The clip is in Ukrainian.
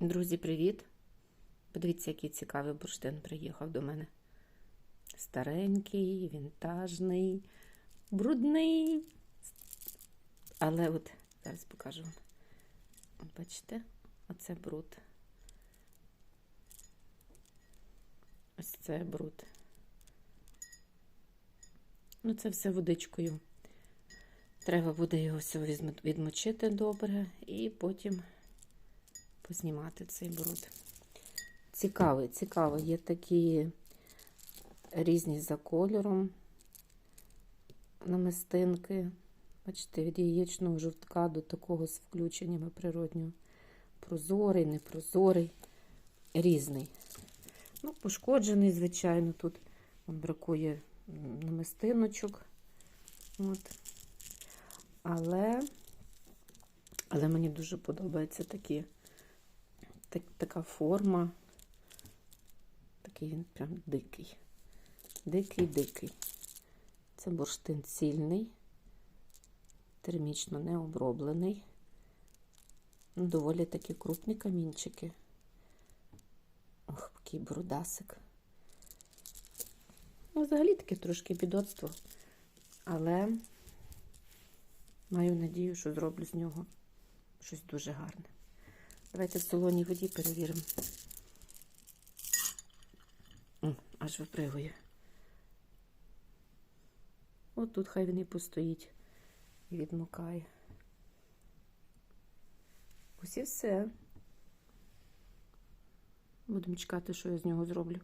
Друзі, привіт! Подивіться, який цікавий бурштин приїхав до мене. Старенький, вінтажний, брудний. Але от зараз покажу вам. Бачите, оце бруд. Ось це бруд. Ну, це все водичкою. Треба буде його візьмо- відмочити добре і потім познімати цей бруд. Цікавий, цікавий. Є такі різні за кольором намистинки. Бачите, від яєчного жовтка до такого з включеннями природнього. Прозорий, непрозорий, різний. Ну, пошкоджений, звичайно, тут бракує намистиночок. От. Але, але мені дуже подобаються такі так, така форма. Такий він прям дикий. Дикий-дикий. Це бурштин цільний, термічно не оброблений. Ну, Доволі такі крупні камінчики. Ох, який брудасик. Ну, взагалі таке трошки підоцтво, але маю надію, що зроблю з нього щось дуже гарне. Давайте в солоній воді перевіримо. О, Аж випригує. От тут хай він і постоїть і відмокає. Ось і все. Будемо чекати, що я з нього зроблю.